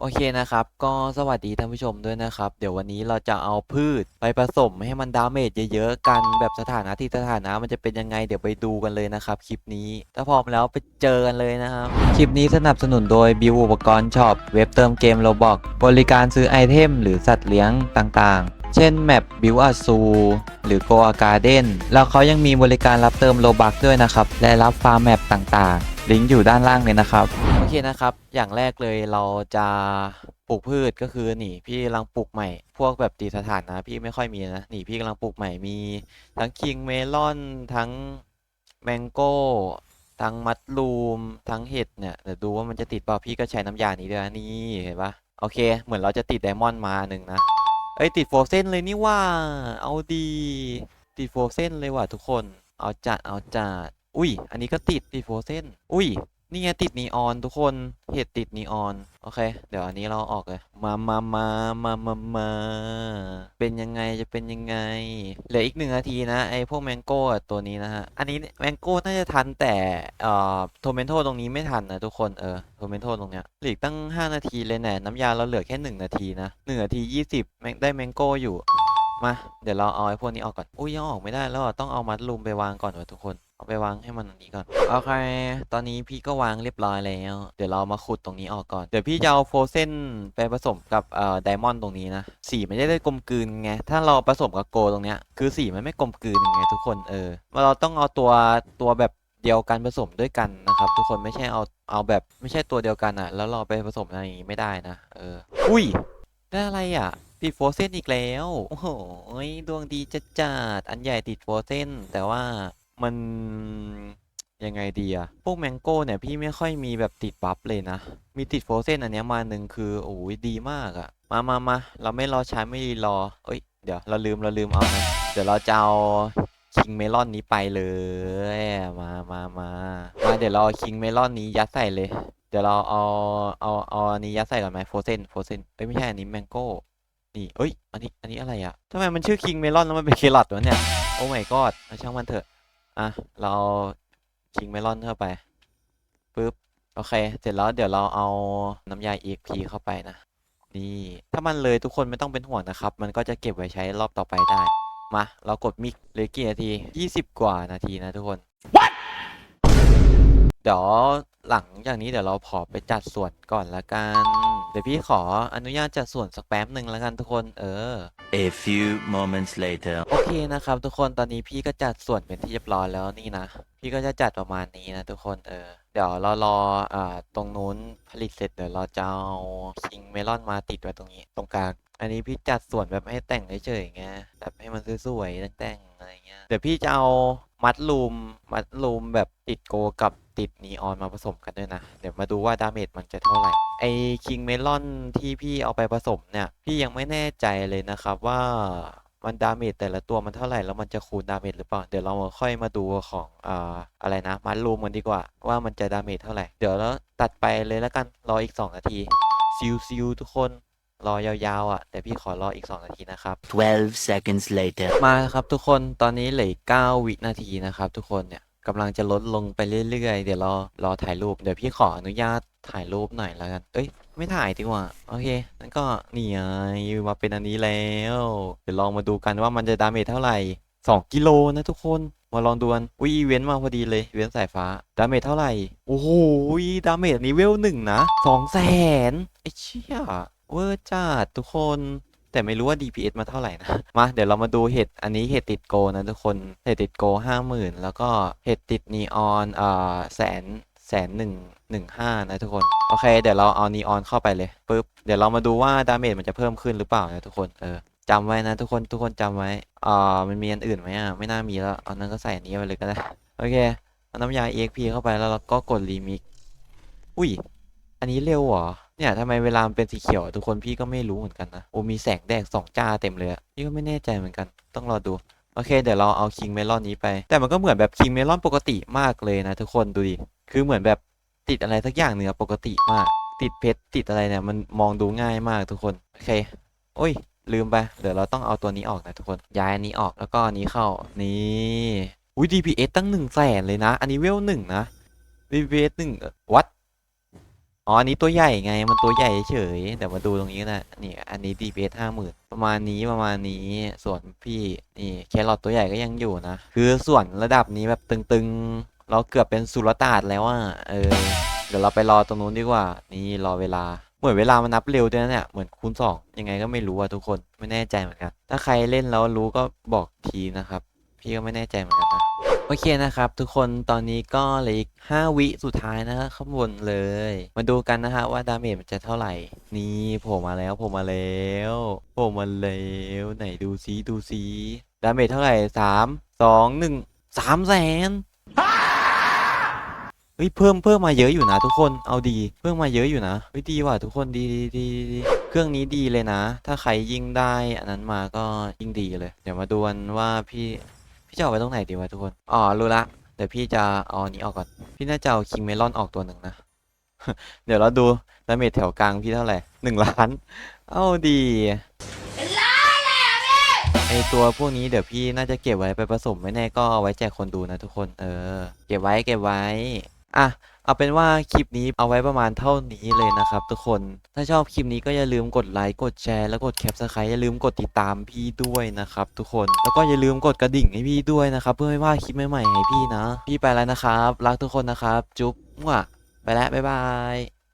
โอเคนะครับ ก็สวัสดีท่านผู้ชมด้วยนะครับ เดี๋ยววันนี้เราจะเอาพืชไปผสมให้มันดาเมจเยอะๆกันแบบสถานะที่สถานะมันจะเป็นยังไงเดี๋ยวไปดูกันเลยนะครับคลิปนี้ ถ้าพร้อมแล้วไปเจอกันเลยนะครับ คลิปนี้สนับสนุนโดยบิวอุปกรณ์ช็อปเว็บเติมเกมโรบอกบริการซื้อไอเทมหรือสัตว์เลี้ยงต่างๆ เช่นแมปบิวอาซูหรือโกอาการ์เด้นแล้วเขายังมีบริการรับเติมโลบักด้วยนะครับและรับฟาร์มแมปต่างๆ ลิงก์อยู่ด้านล่างเลยนะครับ เคนะครับ อย่างแรกเลยเราจะปลูกพืชก็คือหนีพี่กำลังปลูกใหม่ พวกแบบตีสถานนะ พี่ไม่ค่อยมีนะหนีพี่กำลังปลูกใหม่มี ทั้งคิงเมลอนทั้งแมงโก้ทั้งมัดรูมทั้งเห็ดเนี่ยเดี๋ยวดูว่ามันจะติดเปล่าพี่ก็ใช้น้ำยานี้ด้วยนะนี่เห็นปะโอเค เหมือนเราจะติดไดมอนด์มาหนึ่งนะเอ้ยติดโฟเซนเลยนี่ว่า เอาดีติดโฟเซนเลยว่ะทุกคนเอาจัดเอาจัดอุ้ย อันนี้ก็ติดติดโฟเซนอุ้ย นี่ไงติดนีออนทุกคนเห็ดติดนีออน โอเค เดี๋ยวอันนี้เราออกเลยมามามามามามาเป็นยังไงจะเป็นยังไง เหลืออีกหนึ่งนาทีนะไอพวกแมงโก้ตัวนี้นะฮะ อันนี้แมงโก้น่าจะทันแต่เอ่อโทเมนโทตรงนี้ไม่ทันนะทุกคนเออโทเมนโทตรงเนี้ยเหลืออกตั้ง 5 นาทีเลยแน่น้ำยาเราเหลือแค่ 1 นาทีนะ1นาที 20แมงได้แมงโก้อยู่มาเดี๋ยวเราเอาไอ้พวกนี้ออกก่อนอุ้ยยังออกไม่ได้แล้วต้องเอามัดรูมไปวางก่อนวะทุกคน เอาไปวางให้มันอันนี้ก่อน โอเค ตอนนี้พี่ก็วางเรียบร้อยแล้ว เดี๋ยวเรามาขุดตรงนี้ออกก่อน เดี๋ยวพี่จะเอาโฟเซนไปผสมกับเอ่อไดมอนด์ตรงนี้นะ สีม่ได้ได้กลมกลืนไง ถ้าเราผสมกับโกตรงเนี้ย คือสีมันไม่กลมกลืนไงทุกคน เออ เราต้องเอาตัวตัวแบบเดียวกันผสมด้วยกันนะครับ ทุกคนไม่ใช่เอาเอาแบบไม่ใช่ตัวเดียวกันอะแล้วเราไปผสมอะไรอย่างงี้ไม่ได้นะ เออ อุ้ย ได้อะไรอะติดโฟเซนอีกแล้ว โอ้โหดวงดีจัดจัดอันใหญ่ติดโฟเซนแต่ว่า มันยังไงดีอะพวกแมงโก้เนี่ยพี่ไม่ค่อยมีแบบติดบัฟเลยนะ มีติดโฟเซนอันเนี้ยมาหนึ่งคือโอ้ยดีมากอะมามามาเราไม่รอช้าไม่รีรอ เอ้ยเดี๋ยวเราลืมเราลืมเอานะเดี๋ยวเราจะเอาคิงเมลอนนี้ไปเลยมามามามาเดี๋ยวเราคิงเมลอนนี้ยัดใส่เลย เดี๋ยวเราเอาเอาเอาอันนี้ยัดใส่ก่อนไหมโฟเซนโฟเซนเอ้ยไม่ใช่อันนี้แมงโก้นี่เอ้ยอันนี้อันนี้อะไรอะทำไมมันชื่อคิงเมลอนแล้วมันเป็นเครอทวะเนี่ยโอ้ my god เอาช่างมันเถอะ อะ เราคิงเมลอนเข้าไปปึ๊บโอเค เสร็จแล้วเดี๋ยวเราเอาน้ำยา EXP เข้าไปนะ นี่ ถ้ามันเลยทุกคนไม่ต้องเป็นห่วงนะครับ มันก็จะเก็บไว้ใช้รอบต่อไปได้ มา เรากดมิกเหลยกี่นาที 20 กว่านาทีนะทุกคนเดี๋ยวหลังจากนี้เดี๋ยวเราขอไปจัดส่วนก่อนละกัน เดี๋ยวพี่ขออนุญาตจัดส่วนสักแป๊บหนึ่งละกันทุกคนเออ A few moments later. โอเคนะครับทุกคนตอนนี้พี่ก็จัดส่วนเป็นที่เรียบร้อยแล้วนี่นะ พี่ก็จะจัดประมาณนี้นะทุกคนเออเดี๋ยวเรารออ่าตรงนู้นผลิตเสร็จเดี๋ยวเราจะเอาคิงเมลอนมาติดไว้ตรงนี้ตรงกลาง อันนี้พี่จัดส่วนแบบให้แต่งเฉยๆไงแบบให้มันสวยๆแต่งๆอะไรเงี้ยเดี๋ยวพี่จะเอามัดลูมมัดลูมแบบติดโกกับติดนีออนมาผสมกันด้วยนะ เดี๋ยวมาดูว่าดาเมจมันจะเท่าไหร่ ไอคิงเมลอนที่พี่เอาไปผสมเนี่ย พี่ยังไม่แน่ใจเลยนะครับว่ามันดาเมจแต่ละตัวมันเท่าไหร่แล้วมันจะคูณดาเมจหรือเปล่า เดี๋ยวเราาค่อยมาดูของอ่าอะไรนะ มัดลูมกันดีกว่า ว่ามันจะดาเมจเท่าไหร่ เดี๋ยวเราตัดไปเลยแล้วกันรออีก 2 นาทีซิวซิวทุกคน รอยาวๆอะ แต่พี่ขอรออีก 2 นาทีนะครับ 12 seconds later. มาครับทุกคนตอนนี้เหลือ9วินาทีนะครับทุกคนเนี่ยกำลังจะลดลงไปเรื่อยๆ เดี๋ยวรอรอถ่ายรูป เดี๋ยวพี่ขออนุญาตถ่ายรูปหน่อยแล้วกัน เอ้ย ไม่ถ่ายดีกว่า โอเค นั่นก็นี่ไงมาเป็นอันนี้แล้ว เดี๋ยวลองมาดูกันว่ามันจะดาเมจเท่าไหร่ 2 กิโลนะทุกคน มาลองดูกันอุ้ยอีเวนต์มาพอดีเลยอีเวนต์สายฟ้า ดาเมจเท่าไหร่ โอ้โห ดาเมจนี้เวลหนึ่งนะสองแสนไอ้เชี่ย เวอร์จัดทุกคนแต่ไม่รู้ว่า DPS มาเท่าไหร่นะ มาเดี๋ยวเรามาดูเห็ดอันนี้เห็ดติดโกนะทุกคน เห็ดติดโกห้าหมื่นแล้วก็เห็ดติดนีออนเอ่าแสนแสนหนึ่งหนึ่งห้านะทุกคน โอเค เดี๋ยวเราเอานีออนเข้าไปเลยปุ๊บ เดี๋ยวเรามาดูว่าดาเมจมันจะเพิ่มขึ้นหรือเปล่านะทุกคน เออจำไว้นะทุกคนทุกคนจำไว้อ่ามันมีอันอื่นไหมอะ ไม่น่ามีแล้ว เอานั้นก็ใส่อันนี้ไปเลยก็ได้ โอเคเอาน้ำยา EXP เข้าไปแล้วเราก็กดรีมิก อุ้ย อันนี้เร็วเหรอ เนี่ยทำไมเวลามันเป็นสีเขียวทุกคนพี่ก็ไม่รู้เหมือนกันนะโอ้มีแสงแดดสองจ้าเต็มเลยอะพี่ก็ไม่แน่ใจเหมือนกัน ต้องรอดูโอเคเดี๋ยวเราเอาคิงเมลอนนี้ไป แต่มันก็เหมือนแบบคิงเมลอนปกติมากเลยนะทุกคนดูดิคือเหมือนแบบติดอะไรสักอย่างเหนือปกติมาก ติดเพชรติดอะไรเนี่ยมันมองดูง่ายมากทุกคนโอเคโอ้ย ลืมไปเดี๋ยวเราต้องเอาตัวนี้ออกนะทุกคนย้ายอันนี้ออกแล้วก็อันนี้เข้านี่อุ้ย DPS ตั้งหนึ่งแสนเลยนะ อันนี้เวลหนึ่งนะ DPS หนึ่งวัด อ๋ออันนี้ตัวใหญ่ไง มันตัวใหญ่เฉยๆเดี๋ยวมาดูตรงนี้นะนี่อันนี้ DPS ห้าหมื่นประมาณนี้ประมาณนี้ส่วนพี่นี่แครอทตัวใหญ่ก็ยังอยู่นะ คือส่วนระดับนี้แบบตึงๆ เราเกือบเป็นสุลต่านแล้วอะเออ เดี๋ยวเราไปรอตรงนู้นดีกว่า นี่รอเวลา เหมือนเวลามันนับเร็วด้วยนะเนี่ย เหมือนคูณสองยังไงก็ไม่รู้อะทุกคน ไม่แน่ใจเหมือนกัน ถ้าใครเล่นแล้วรู้ก็บอกทีนะครับ พี่ก็ไม่แน่ใจเหมือนกันนะ โอเคนะครับทุกคนตอนนี้ก็เหลืออีก 5 วิสุดท้ายนะครับข้างบนเลย มาดูกันนะฮะว่าดาเมจมันจะเท่าไหร่ นี่ผล่มาแล้วผล่มาแล้วผล่มาแล้วไหนดูซิดูซิดาเมจเท่าไหร่สามสองหนึ่งสามแสนเฮ้ยเพิ่มเพิ่มมาเยอะอยู่นะทุกคนเอาดี เพิ่มมาเยอะอยู่นะเฮ้ยดีว่ะทุกคนดีดีดีดีดีเครื่องนี้ดีเลยนะ ถ้าใครยิ่งได้ อันนั้นมาก็ยิ่งดีเลย เดี๋ยวมาดูกันว่าพี่ พี่จะเอาไปตรงไหนดีวะทุกคน อ๋อ รู้ละ เดี๋ยวพี่จะเอาอันนี้ออกก่อน พี่น่าจะเอาคิงเมลอนออกตัวหนึ่งนะ เดี๋ยวเราดูดาเมจแถวกลางพี่เท่าไหร่หนึ่งล้าน เอาดีไอตัวพวกนี้เดี๋ยวพี่น่าจะเก็บไว้ไปผสมไม่แน่ก็เอาไว้แจกคนดูนะทุกคน เออ เก็บไว้เก็บไว้ อะ เอาเป็นว่าคลิปนี้เอาไว้ประมาณเท่านี้เลยนะครับทุกคน ถ้าชอบคลิปนี้ก็อย่าลืมกดไลค์ กดแชร์ แล้วกดแคปสไครต์อย่าลืมกดติดตามพี่ด้วยนะครับทุกคน แล้วก็อย่าลืมกดกระดิ่งให้พี่ด้วยนะครับ เพื่อไม่พลาดคลิปใหม่ๆให้พี่นะ พี่ไปแล้วนะครับ รักทุกคนนะครับ จุ๊บมั่วไปแล้วบ๊ายบาย